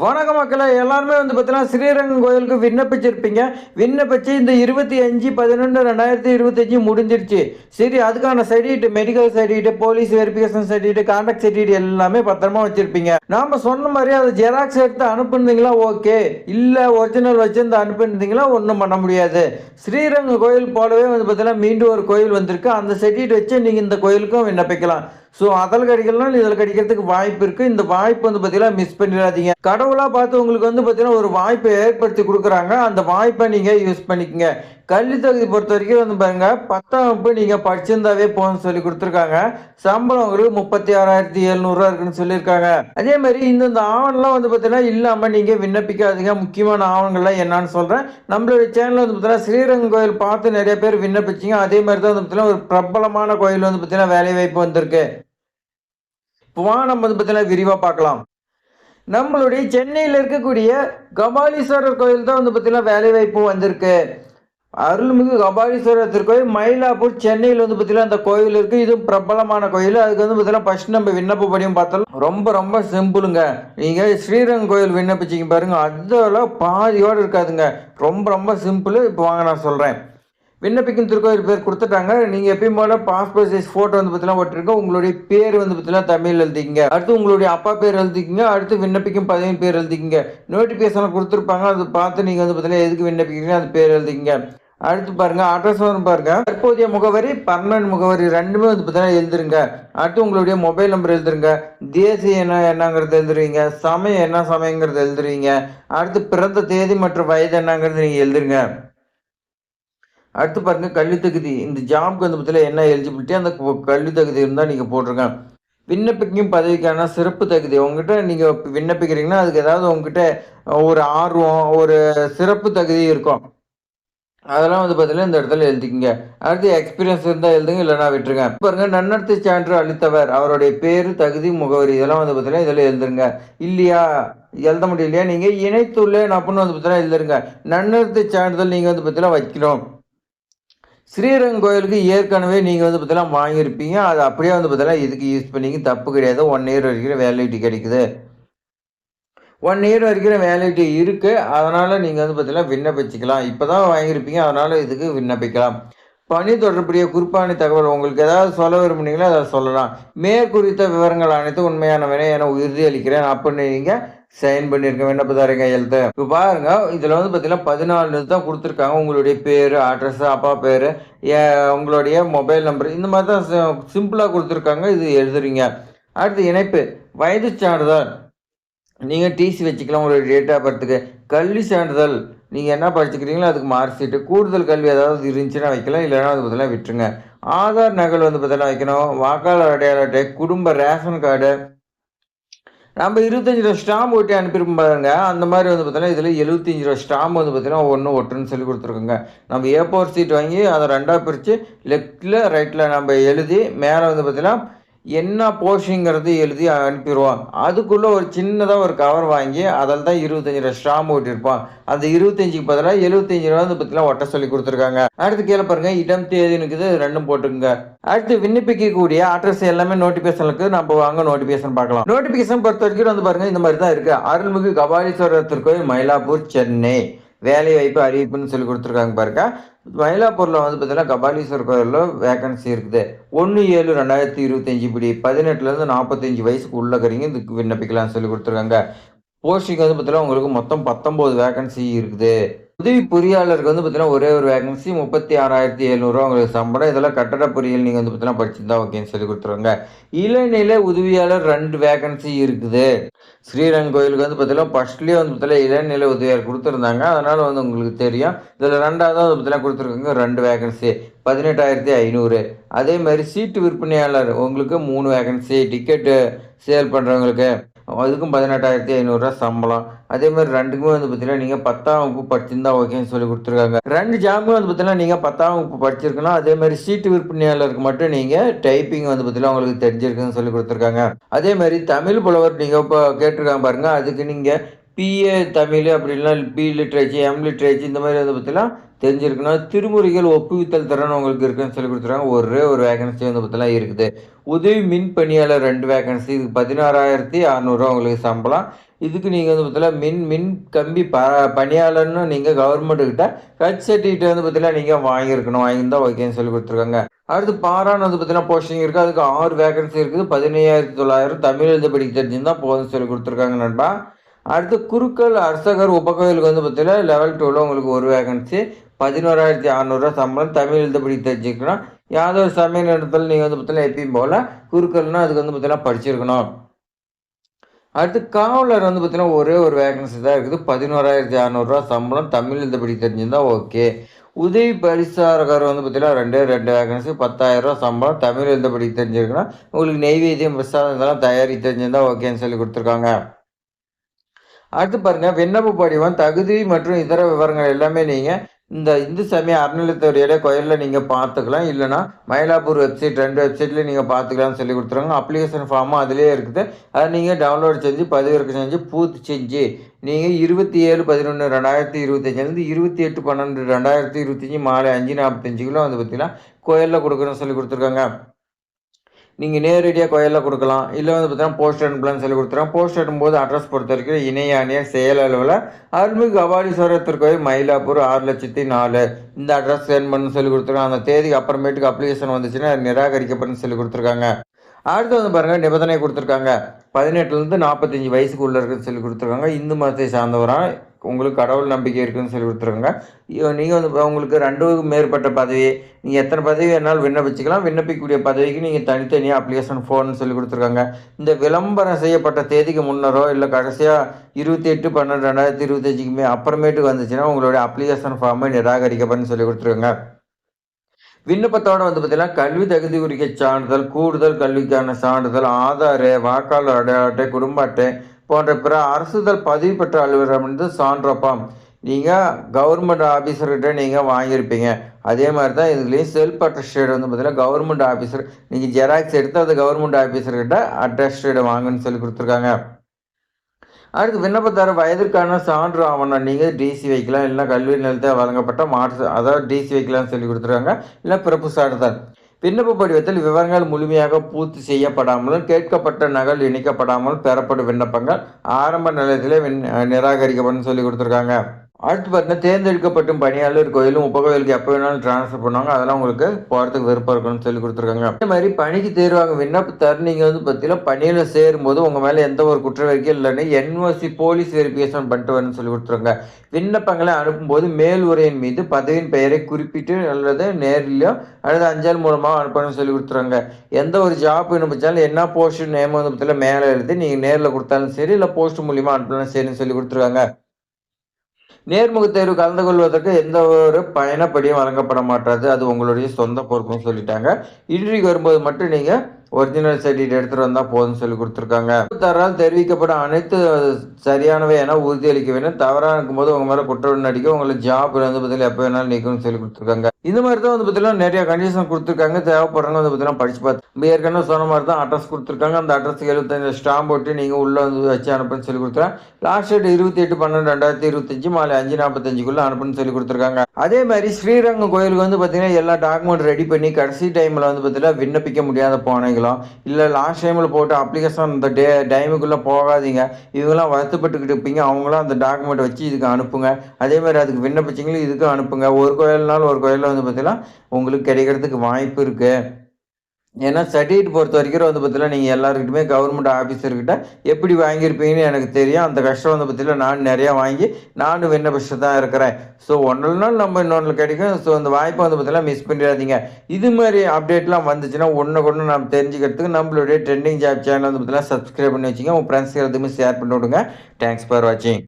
வணக்க மக்களை எல்லாருமே வந்து பார்த்தீங்கன்னா ஸ்ரீரங்கம் கோயிலுக்கு விண்ணப்பிச்சிருப்பீங்க. விண்ணப்பிச்சு இந்த இருபத்தி அஞ்சு பதினொன்று ரெண்டாயிரத்தி இருபத்தஞ்சு முடிஞ்சிருச்சு. சரி அதுக்கான certificate medical certificate police verification certificate contact certificate எல்லாமே பத்திரமா வச்சிருப்பீங்க. நாம சொன்ன மாதிரி அதை ஜெராக்ஸ் எடுத்து அனுப்புனீங்களா ஓகே இல்லை ஒரிஜினல் வச்சிருந்து அனுப்புனீங்களா ஒன்றும் பண்ண முடியாது. ஸ்ரீரங்கம் கோயில் போலவே வந்து பார்த்தீங்கன்னா மீண்டும் ஒரு கோயில் வந்திருக்கு. அந்த சர்டிஃபிகேட் வச்சு நீங்கள் இந்த கோயிலுக்கும் விண்ணப்பிக்கலாம். ஸோ அதில் கடிக்கலாம் இதில் கடிக்கிறதுக்கு வாய்ப்பு இருக்குது இந்த வாய்ப்பு வந்து பார்த்தீங்கன்னா மிஸ் பண்ணிடாதீங்க. கடவுளாக பார்த்து உங்களுக்கு வந்து பார்த்தீங்கன்னா ஒரு வாய்ப்பை ஏற்படுத்தி கொடுக்குறாங்க. அந்த வாய்ப்பை நீங்கள் யூஸ் பண்ணிக்கங்க. கல்வி தகுதி பொறுத்த வரைக்கும் வந்து பாருங்க பத்தாம் வகுப்பு நீங்கள் படிச்சிருந்தாவே போகணும்னு சொல்லி கொடுத்துருக்காங்க. சம்பளம் உங்களுக்கு முப்பத்தி ஆறாயிரத்தி எழுநூறுவா இருக்குன்னு சொல்லியிருக்காங்க. அதே மாதிரி இந்தந்த ஆவணம்லாம் வந்து பார்த்தீங்கன்னா இல்லாமல் நீங்கள் விண்ணப்பிக்காதீங்க. முக்கியமான ஆவணங்கள்லாம் என்னன்னு சொல்கிறேன் நம்மளுடைய சேனலில் வந்து பார்த்தீங்கன்னா ஸ்ரீரங்கம் கோயில் பார்த்து நிறைய பேர் விண்ணப்பிச்சிங்க. அதே மாதிரி தான் வந்து பார்த்தீங்கன்னா ஒரு பிரபலமான கோயில் வந்து பார்த்தீங்கன்னா வேலை வாய்ப்பு வந்திருக்கு. இப்போ நம்ம வந்து பார்த்தீங்கன்னா விரிவாக பார்க்கலாம். நம்மளுடைய சென்னையில் இருக்கக்கூடிய கபாலீஸ்வரர் கோயில் தான் வந்து பார்த்தீங்கன்னா வேலைவாய்ப்பு வந்திருக்கு. அருள்மிகு கபாலீஸ்வரர் திருக்கோயில் மயிலாப்பூர் சென்னையில் வந்து பார்த்தீங்கன்னா அந்த கோயில் இருக்குது இது பிரபலமான கோயில். அதுக்கு வந்து பார்த்தீங்கன்னா ஃபர்ஸ்ட் நம்ம விண்ணப்ப படியும் பார்த்தாலும் ரொம்ப ரொம்ப சிம்பிளுங்க. நீங்கள் ஸ்ரீரங்கம் கோயில் விண்ணப்பிச்சிங்க பாருங்க. அதெல்லாம் பாதியோடு இருக்காதுங்க. ரொம்ப ரொம்ப சிம்பிள். இப்போ வாங்க நான் சொல்கிறேன் விண்ணப்பிக்கும் திருக்கோயில் பேர் கொடுத்துட்டாங்க. நீங்கள் எப்பயும் போல பாஸ்போர்ட் சைஸ் ஃபோட்டோ வந்து பார்த்தீங்கன்னா ஒட்டிருக்க உங்களுடைய பேர் வந்து பார்த்தீங்கன்னா தமிழ் எழுதிக்கிங்க. அடுத்து உங்களுடைய அப்பா பேர் எழுதிக்கிங்க. அடுத்து விண்ணப்பிக்கும் பதவியின் பேர் எழுதிக்கிங்க. நோட்டிஃபிகேஷன் கொடுத்துருப்பாங்க. அதை பார்த்து நீங்கள் வந்து பார்த்தீங்கன்னா எதுக்கு விண்ணப்பிக்கிறீங்க அது பேர் எழுதிக்கிங்க. அடுத்து பாருங்க அட்ரஸ் பாருங்கள் பாருங்க. தற்போதைய முகவரி பர்மனன்ட் முகவரி ரெண்டுமே வந்து பார்த்தீங்கன்னா எழுதுருங்க. அடுத்து உங்களுடைய மொபைல் நம்பர் எழுதுருங்க. தேசிய என்ன என்னங்கிறது எழுதுருவீங்க. சமயம் என்ன சமயங்கிறது எழுதுருவீங்க. அடுத்து பிறந்த தேதி மற்றும் வயது என்னங்கிறது நீங்கள் எழுதுருங்க. அடுத்து பாருங்க கல்வி தகுதி. இந்த ஜாப்க்கு வந்து பார்த்தீங்கன்னா என்ன எலிஜிபிலிட்டி அந்த கல்வி தகுதி இருந்தால் நீங்கள் போட்டிருங்க. விண்ணப்பிக்கும் பதவிக்கான சிறப்பு தகுதி. உங்ககிட்ட நீங்கள் விண்ணப்பிக்கிறீங்கன்னா அதுக்கு ஏதாவது உங்ககிட்ட ஒரு ஆர்வம் ஒரு சிறப்பு தகுதி இருக்கும். அதெல்லாம் வந்து பார்த்தீங்கன்னா இந்த இடத்துல எழுதிக்கங்க. அடுத்து எக்ஸ்பீரியன்ஸ் இருந்தால் எழுதுங்க இல்லைனா விட்டுருங்க. பாருங்க நன்னடத்தை சான்று அளித்தவர். அவருடைய பேர் தகுதி முகவரி இதெல்லாம் வந்து பார்த்தீங்கன்னா இதில் எழுதுருங்க இல்லையா? எழுத முடியலையா? நீங்கள் இணைத்துள்ளேன் அப்படின்னு வந்து பார்த்தீங்கன்னா எழுதுருங்க நன்னடத்தை சான்றிதழ் நீங்கள் வந்து பார்த்தீங்கன்னா வைக்கணும். ஸ்ரீரங்கம் கோயிலுக்கு ஏற்கனவே நீங்கள் வந்து பார்த்தீங்கன்னா வாங்கியிருப்பீங்க. அது அப்படியே வந்து பார்த்தீங்கன்னா இதுக்கு யூஸ் பண்ணிங்க. தப்பு கிடையாது. ஒன் இயர் வரைக்கும் வேலிடிட்டி கிடைக்குது. ஒன் இயர் வரைக்கும் வேலிடிட்டி இருக்குது அதனால் நீங்கள் வந்து பார்த்தீங்கன்னா விண்ணப்பிச்சுக்கலாம். இப்போ தான் வாங்கியிருப்பீங்க. அதனால் இதுக்கு விண்ணப்பிக்கலாம். பணி தொடர்புடைய குறிப்பான தகவல் உங்களுக்கு ஏதாவது சொல்ல விரும்புனீங்களோ? அதை சொல்லலாம். மேற்குறித்த விவரங்கள் அனைத்தும் உண்மையானவனே என உறுதி அளிக்கிறேன். அப்படின்னு நீங்கள் சைன் பண்ணியிருக்க விண்ணப்பதார கையெழுத்து இப்போ பாருங்க இதில் வந்து பார்த்தீங்கன்னா பதினாலு தான் கொடுத்துருக்காங்க. உங்களுடைய பேர் அட்ரஸ் அப்பா பேர் உங்களுடைய மொபைல் நம்பர் இந்த மாதிரி தான் சிம்பிளாக கொடுத்துருக்காங்க. இது எழுதுறீங்க. அடுத்து இணைப்பு. வயது சான்றிதழ் நீங்கள் டிசி வச்சுக்கலாம் உங்களுடைய டேட் ஆஃப் பர்த்துக்கு கல்வி சான்றிதழ் நீங்கள் என்ன படிச்சுக்கிறீங்களோ அதுக்கு மார்க் ஷீட்டு கூடுதல் கல்வி ஏதாவது இருந்துச்சுன்னா வைக்கலாம் இல்லைன்னா அது பதிலாக விட்டுருங்க. ஆதார் நகல் வந்து பதிலாக வைக்கணும். வாக்காளர் அடையாள அட்டை குடும்ப ரேஷன் கார்டு. நம்ம இருபத்தஞ்சி ரூபா ஸ்டாம்ப் ஒட்டி அனுப்பியிருப்போம் பாருங்க. அந்த மாதிரி வந்து பார்த்தீங்கன்னா இதில் எழுபத்தஞ்சி ரூபா ஸ்டாம்ப் வந்து பார்த்தீங்கன்னா ஒன்று ஒட்டுன்னு சொல்லி கொடுத்துருக்கோங்க. நம்ம ஏ ஃபோர் சீட் வாங்கி அதை ரெண்டாக பிரித்து லெஃப்டில் ரைட்டில் நம்ம எழுதி மேலே வந்து பார்த்தீங்கன்னா என்ன போஷிங்கிறது எழுதி அனுப்பிடுவோம் அதுக்குள்ளே ஒரு சின்னதாக ஒரு கவர் வாங்கி அதில் தான் இருபத்தஞ்சி ரூபா ஸ்டாம்பு ஓட்டியிருப்பான் அந்த இருபத்தஞ்சிக்கு பதிலாக எழுபத்தஞ்சி ரூபா அந்த பற்றிலாம் ஒட்ட சொல்லி கொடுத்துருக்காங்க. அடுத்து கீழே பாருங்க இடம் தேதி இருக்குது ரெண்டும் போட்டுக்குங்க. அடுத்து விண்ணப்பிக்கக்கூடிய அட்ரஸ் எல்லாமே நோட்டிஃபிகேஷனுக்கு நம்ம வாங்க நோட்டிஃபிகேஷன் பார்க்கலாம். நோட்டிஃபிகேஷன் பொறுத்த வரைக்கும் வந்து பாருங்க இந்த மாதிரி தான் இருக்கு. அருள்மிகு கபாலீஸ்வரர் திருக்கோயில் மயிலாப்பூர் சென்னை. வேலை வாய்ப்பு அறிவிப்புன்னு சொல்லி கொடுத்துருக்காங்க பாருங்க. மயிலாப்பூரில் வந்து பார்த்தீங்கன்னா கபாலீஸ்வரர் கோயிலில் வேகன்சி இருக்குது. ஒன்று ஏழு ரெண்டாயிரத்தி இருபத்தஞ்சி இப்படி பதினெட்டுலேருந்து நாற்பத்தஞ்சு வயசுக்கு உள்ளக்கறீங்க இதுக்கு விண்ணப்பிக்கலாம்னு சொல்லி கொடுத்துருக்காங்க. போஸ்டிங் வந்து பார்த்தீங்கன்னா உங்களுக்கு மொத்தம் பத்தொம்போது வேகன்சி இருக்குது. உதவி பொறியாளருக்கு வந்து பார்த்தீங்கன்னா ஒரே ஒரு வேகன்சி முப்பத்தி ஆறாயிரத்தி எழுநூறுவா உங்களுக்கு சம்பளம். இதெல்லாம் கட்டட பொறியியல் நீங்கள் வந்து பார்த்தீங்கன்னா படிச்சிருந்தா ஓகேன்னு சொல்லி கொடுத்துருவாங்க. இளநிலை உதவியாளர் ரெண்டு வேகன்சி இருக்குது. ஸ்ரீரங்கம் கோயிலுக்கு வந்து பார்த்தீங்கன்னா ஃபர்ஸ்ட்லேயே வந்து பார்த்தீங்கன்னா இளநிலை உதவியாளர் கொடுத்துருந்தாங்க. அதனால் வந்து உங்களுக்கு தெரியும். இதில் ரெண்டாவது வந்து பார்த்தீங்கன்னா கொடுத்துருக்காங்க ரெண்டு வேகன்சி பதினெட்டாயிரத்தி ஐநூறு. அதே மாதிரி சீட்டு விற்பனையாளர் உங்களுக்கு மூணு வேகன்சி டிக்கெட்டு சேல் பண்ணுறவங்களுக்கு அதுக்கும் பதினெட்டாயிரத்தி ஐநூறுரூவா சம்பளம். அதே மாதிரி ரெண்டுக்குமே வந்து பார்த்தீங்கன்னா நீங்கள் பத்தாம் வகுப்பு படிச்சிருந்தா ஓகேன்னு சொல்லி கொடுத்துருக்காங்க. ரெண்டு ஜாமுக்கும் வந்து பார்த்தீங்கன்னா நீங்கள் பத்தாம் வகுப்பு படிச்சிருக்கணும். அதே மாதிரி சீட்டு விற்பனையாளருக்கு மட்டும் நீங்கள் டைப்பிங் வந்து பார்த்தீங்கன்னா உங்களுக்கு தெரிஞ்சிருக்குன்னு சொல்லி கொடுத்துருக்காங்க. அதே மாதிரி தமிழ் புலவர் நீங்கள் இப்போ கேட்டிருக்காங்க பாருங்கள் அதுக்கு நீங்கள் பிஏ தமிழ் அப்படி பி லிட்ரேச்சர் எம் லிட்ரேச்சர் இந்த மாதிரி வந்து பார்த்தீங்கன்னா தெரிஞ்சிருக்குன்னா திருமுறைகள் ஒப்புவித்தல் திறன் உங்களுக்கு இருக்குன்னு சொல்லி கொடுத்துருக்காங்க. ஒரே ஒரு வேகன்சி வந்து பார்த்தீங்கன்னா இருக்குது. உதவி மின் பணியாளர் ரெண்டு வேகன்சி இதுக்கு பதினாறாயிரத்தி அறநூறுவா உங்களுக்கு சம்பளம். இதுக்கு நீங்கள் வந்து பார்த்தீங்கன்னா மின் மின் கம்பி ப பணியாளர்னு நீங்கள் கவர்மெண்ட்டுக்கிட்ட ஹெச் சர்டிஃபிகேட் வந்து பார்த்தீங்கன்னா நீங்கள் வாங்கியிருக்கணும். வாங்கியிருந்தா ஓகேன்னு சொல்லி கொடுத்துருக்காங்க. அடுத்து பாரான்னு வந்து பார்த்தீங்கன்னா போஸ்டிங் இருக்குது அதுக்கு ஆறு வேகன்சி இருக்குது. பதினையாயிரத்தி தொள்ளாயிரம் தமிழ் எழுத படிக்க தெரிஞ்சிருந்தால் போதும்னு சொல்லி கொடுத்துருக்காங்க நண்பா. அடுத்து குருக்கள் அர்ச்சகர் உபகோயிலுக்கு வந்து பார்த்தீங்கன்னா லெவல் டூவில் உங்களுக்கு ஒரு வேகன்சி பதினோராயிரத்தி அறநூறுவா சம்பளம். தமிழ் எழுதப்படி தெரிஞ்சுக்கணும். யாதொரு சமய நேரத்தில் நீங்கள் வந்து பார்த்தீங்கன்னா எப்பயும் போல் குறுக்கள்னால் அதுக்கு வந்து பார்த்தீங்கன்னா படிச்சிருக்கணும். அடுத்து காவலர் வந்து பார்த்தீங்கன்னா ஒரே ஒரு வேகன்சி தான் இருக்குது. பதினோராயிரத்தி அறநூறுரூவா சம்பளம். தமிழ் எழுதப்படி தெரிஞ்சிருந்தால் ஓகே உதவி பரிசாரகர் வந்து பார்த்தீங்கன்னா ரெண்டே ரெண்டு வேகன்சி பத்தாயிரரூவா சம்பளம். தமிழ் எழுதப்படி தெரிஞ்சிருக்கணும். உங்களுக்கு நெய்வேத்தியம் பிரசாதம் இதெல்லாம் தயாரி தெரிஞ்சிருந்தால் ஓகேன்னு சொல்லி கொடுத்துருக்காங்க. அடுத்து பாருங்க விண்ணப்ப படிவம் தகுதி மற்றும் இதர விவரங்கள் எல்லாமே நீங்கள் இந்த இந்து சமய அறநிலையத்துறையோட கோயிலில் நீங்கள் பார்த்துக்கலாம். இல்லைனா மயிலாப்பூர் வெப்சைட் ரெண்டு வெப்சைட்லேயும் நீங்கள் பார்த்துக்கலாம்னு சொல்லி கொடுத்துருவாங்க. அப்ளிகேஷன் ஃபார்மும் அதிலே இருக்குது. அதை நீங்கள் டவுன்லோட் செஞ்சு பதிவிறக்கம் செஞ்சு பூர்த்தி செஞ்சு நீங்கள் இருபத்தி ஏழு பதினொன்று ரெண்டாயிரத்தி இருபத்தஞ்சிலேருந்து இருபத்தி எட்டு பன்னெண்டு ரெண்டாயிரத்தி இருபத்தஞ்சி மாலை அஞ்சு நாற்பத்தஞ்சுக்குள்ள வந்து பார்த்தீங்கன்னா கோயிலில் கொடுக்குறோன்னு சொல்லி கொடுத்துருக்காங்க. நீங்கள் நேரடியாக கோயிலில் கொடுக்கலாம். இல்லை வந்து பார்த்தீங்கன்னா போஸ்ட் அனுப்பலாம்னு சொல்லி கொடுத்துருவோம் போஸ்ட் அனுப்பும்போது அட்ரஸ் பொறுத்த வரைக்கும் இணைய செயல் அளவில் அருள்மிகு அபாலீஸ்வரர் திருக்கோயில் மயிலாப்பூர் ஆறு லட்சத்தி நாலு. இந்த அட்ரஸ் சென்ட் பண்ணு சொல்லி கொடுத்துருக்காங்க. அந்த தேதிக்கு அப்புறமேட்டுக்கு அப்ளிகேஷன் வந்துச்சுன்னா நிராகரிக்கப்படும் சொல்லி கொடுத்துருக்காங்க. அடுத்து வந்து பாருங்கள் நிபந்தனை கொடுத்துருக்காங்க. பதினெட்டுலேருந்து நாற்பத்தஞ்சு வயசுக்குள்ளே இருக்குன்னு சொல்லி கொடுத்துருக்காங்க. இந்து மதத்தை சார்ந்தவராக உங்களுக்கு கடவுள் நம்பிக்கை இருக்குன்னு சொல்லி கொடுத்துருக்காங்க. நீங்கள் வந்து உங்களுக்கு ரெண்டு மேற்பட்ட பதவி நீங்கள் எத்தனை பதவி வேணாலும் விண்ணப்பிச்சுக்கலாம். விண்ணப்பிக்கக்கூடிய பதவிக்கு நீங்கள் தனித்தனியாக அப்ளிகேஷன் ஃபோன் சொல்லி கொடுத்துருக்காங்க. இந்த விளம்பரம் செய்யப்பட்ட தேதிக்கு முன்னரோ இல்லை கடைசியாக இருபத்தி எட்டு பன்னெண்டு ரெண்டாயிரத்தி இருபத்தஞ்சுக்குமே அப்புறமேட்டுக்கு வந்துச்சுன்னா உங்களுடைய அப்ளிகேஷன் ஃபார்மை நிராகரிக்கப்படும் சொல்லி கொடுத்துருக்காங்க. விண்ணப்பத்தோடு வந்து பார்த்தீங்கன்னா கல்வி தகுதி குறிக்க சான்றிதழ் கூடுதல் கல்விக்கான சான்றிதழ் ஆதார் வாக்காளர் அடையாள அட்டை குடும்ப அட்டை போன்ற பிற அரசுதல் பதிவு பெற்ற அலுவலகம் வந்து சான்றப்பாம். நீங்கள் கவர்மெண்ட் ஆஃபீஸர்கிட்ட நீங்கள் வாங்கியிருப்பீங்க. அதே மாதிரி தான் இதுலேயும் செல்ஃப் அட்டஸ்டேட் வந்து பார்த்தீங்கன்னா கவர்மெண்ட் ஆஃபீஸர் நீங்கள் ஜெராக்ஸ் எடுத்து அது கவர்மெண்ட் ஆஃபீஸர்கிட்ட அட்டஸ்டேட் வாங்கன்னு சொல்லி கொடுத்துருக்காங்க. அடுத்து விண்ணப்பத்தார வயதிற்கான சான்று ஆவணம். நீங்கள் டிசி வைக்கலாம். இல்லைனா கல்வி நிலையத்தை வழங்கப்பட்ட மாற்று அதாவது டிசி வைக்கலாம்னு சொல்லி கொடுத்துருக்காங்க. இல்லை பிறப்பு சான்றிதழ். விண்ணப்ப படிவத்தில் விவரங்கள் முழுமையாக பூர்த்தி செய்யப்படாமலும் கேட்கப்பட்ட நகல் இணைக்கப்படாமல் பெறப்படும் விண்ணப்பங்கள் ஆரம்ப நிலையத்திலே நிராகரிக்கப்படும் சொல்லி கொடுத்துருக்காங்க. அடுத்து பார்த்தீங்கன்னா தேர்ந்தெடுக்கப்பட்டும் பணியாளர் கோயிலும் உபகோயிலுக்கு எப்போ வேணாலும் ட்ரான்ஸ்ஃபர் பண்ணுவாங்க. அதெல்லாம் உங்களுக்கு போகிறதுக்கு விருப்பம் இருக்கணும்னு சொல்லி கொடுத்துருக்காங்க. அதே மாதிரி பணிக்கு தேர்வாக விண்ணப்பத்தார் நீங்கள் வந்து பார்த்தீங்கன்னா பணியில் சேரும்போது உங்கள் மேலே எந்த ஒரு குற்றவியலும் இல்லைன்னு என்ஓசி போலீஸ் வெரிஃபிகேஷன் பண்ணிட்டு வரணும்னு சொல்லி கொடுத்துருங்க விண்ணப்பங்களை அனுப்பும்போது மேல் உரையின் மீது பதவியின் பெயரை குறிப்பிட்டு அல்லது நேரிலையோ அல்லது அஞ்சல் மூலமாக அனுப்பணும்னு சொல்லி கொடுத்துருங்க எந்த ஒரு ஜாப் அனுப்பிச்சாலும் என்ன போஸ்ட் நேம் வந்து பார்த்தீங்கன்னா மேலே எழுதி நீங்கள் நேரில் கொடுத்தாலும் சரி இல்லை போஸ்ட் மூலியமாக அனுப்பினாலும் சரின்னு சொல்லி கொடுத்துருக்காங்க. நேர்முக தேர்வு கலந்து கொள்வதற்கு எந்த ஒரு பயணப்படியும் வழங்கப்பட மாட்டாது. அது உங்களுடைய சொந்த பொறுப்புன்னு சொல்லிட்டாங்க. இன்றைக்கு வரும்போது மட்டும் நீங்கள் ஒரிஜினல் சர்டிஃபிகேட் எடுத்துகிட்டு வந்தால் போதும்னு சொல்லி கொடுத்துருக்காங்க. தரால் தெரிவிக்கப்படும் அனைத்து சரியானவை என உறுதியளிக்க வேண்டும். தவறாக இருக்கும்போது உங்கள் மேலே குற்றம் நடிக்க உங்களுக்கு ஜாப் வந்து பார்த்தீங்கன்னா எப்போ வேணாலும் நீக்கணும்னு சொல்லி கொடுத்துருக்காங்க. இந்த மாதிரி தான் வந்து பார்த்தீங்கன்னா நிறைய கண்டிஷன் கொடுத்துருக்காங்க. தேவைப்படுறவங்க வந்து பார்த்தீங்கன்னா படிச்சு பார்த்து ஏற்கனவே சொன்ன மாதிரி தான் அட்ரஸ் கொடுத்துருக்காங்க. அந்த அட்ரஸ்க்கு எழுபத்தஞ்சு ஸ்டாம்ப் போட்டு நீங்கள் உள்ளே வந்து வச்சு அனுப்புன்னு சொல்லி கொடுத்துருக்காங்க. லாஸ்ட் டேட் இருபத்தி எட்டு பன்னெண்டு ரெண்டாயிரத்தி இருபத்தஞ்சு மாலை அஞ்சு நாற்பத்தஞ்சுக்குள்ளே அனுப்புன்னு சொல்லி கொடுத்துருக்காங்க. அதே மாதிரி ஸ்ரீரங்கம் கோயிலுக்கு வந்து பார்த்தீங்கன்னா எல்லா டாக்குமெண்ட் ரெடி பண்ணி கடைசி டைமில் வந்து பார்த்தீங்கன்னா விண்ணப்பிக்க முடியாத போனைகளும் இல்லை லாஸ்ட் டைமில் போட்டு அப்ளிகேஷன் அந்த டே டைமுக்குள்ளே போகாதீங்க. இவங்களாம் வருத்தப்பட்டுக்கிட்டு இருப்பீங்க. அவங்களாம் அந்த டாக்குமெண்ட் வச்சு இதுக்கு அனுப்புங்க. அதே மாதிரி அதுக்கு விண்ணப்பிச்சிங்களும் இதுக்கும் அனுப்புங்க. ஒரு கோயில்னாலும் ஒரு கோயிலில் வந்து பார்த்தீங்கன்னா உங்களுக்கு கிடைக்கிறதுக்கு வாய்ப்பு இருக்குது ஏன்னா சர்டிஃபிகேட் பொறுத்த வரைக்கும் வந்து பார்த்தீங்கன்னா நீங்கள் எல்லாருக்கிட்டுமே கவர்மெண்ட் ஆஃபீஸர்கிட்ட எப்படி வாங்கியிருப்பீங்கன்னு எனக்கு தெரியும். அந்த கஷ்டம் வந்து பார்த்தீங்கன்னா நான் நிறையா வாங்கி நானும் விண்ணப்பிச்சு தான் இருக்கிறேன். ஸோ ஒன்றரை நாள் நம்ம இன்னொன்று கிடைக்கும். ஸோ அந்த வாய்ப்பை வந்து பார்த்தீங்கன்னா மிஸ் பண்ணிடாதீங்க. இது மாதிரி அப்டேட்லாம் வந்துச்சுன்னா ஒன்று கொண்டு நம்ம தெரிஞ்சுக்கிறதுக்கு நம்மளுடைய ட்ரெண்டிங் ஜாப் சேனல் வந்து பார்த்தீங்கன்னா சப்ஸ்கிரைப் பண்ணி வச்சுங்க உங்கள் ஃப்ரெண்ட்ஸ் எல்லாத்துக்குமே ஷேர் பண்ணி விடுங்க தேங்க்ஸ் ஃபார் வாட்சிங்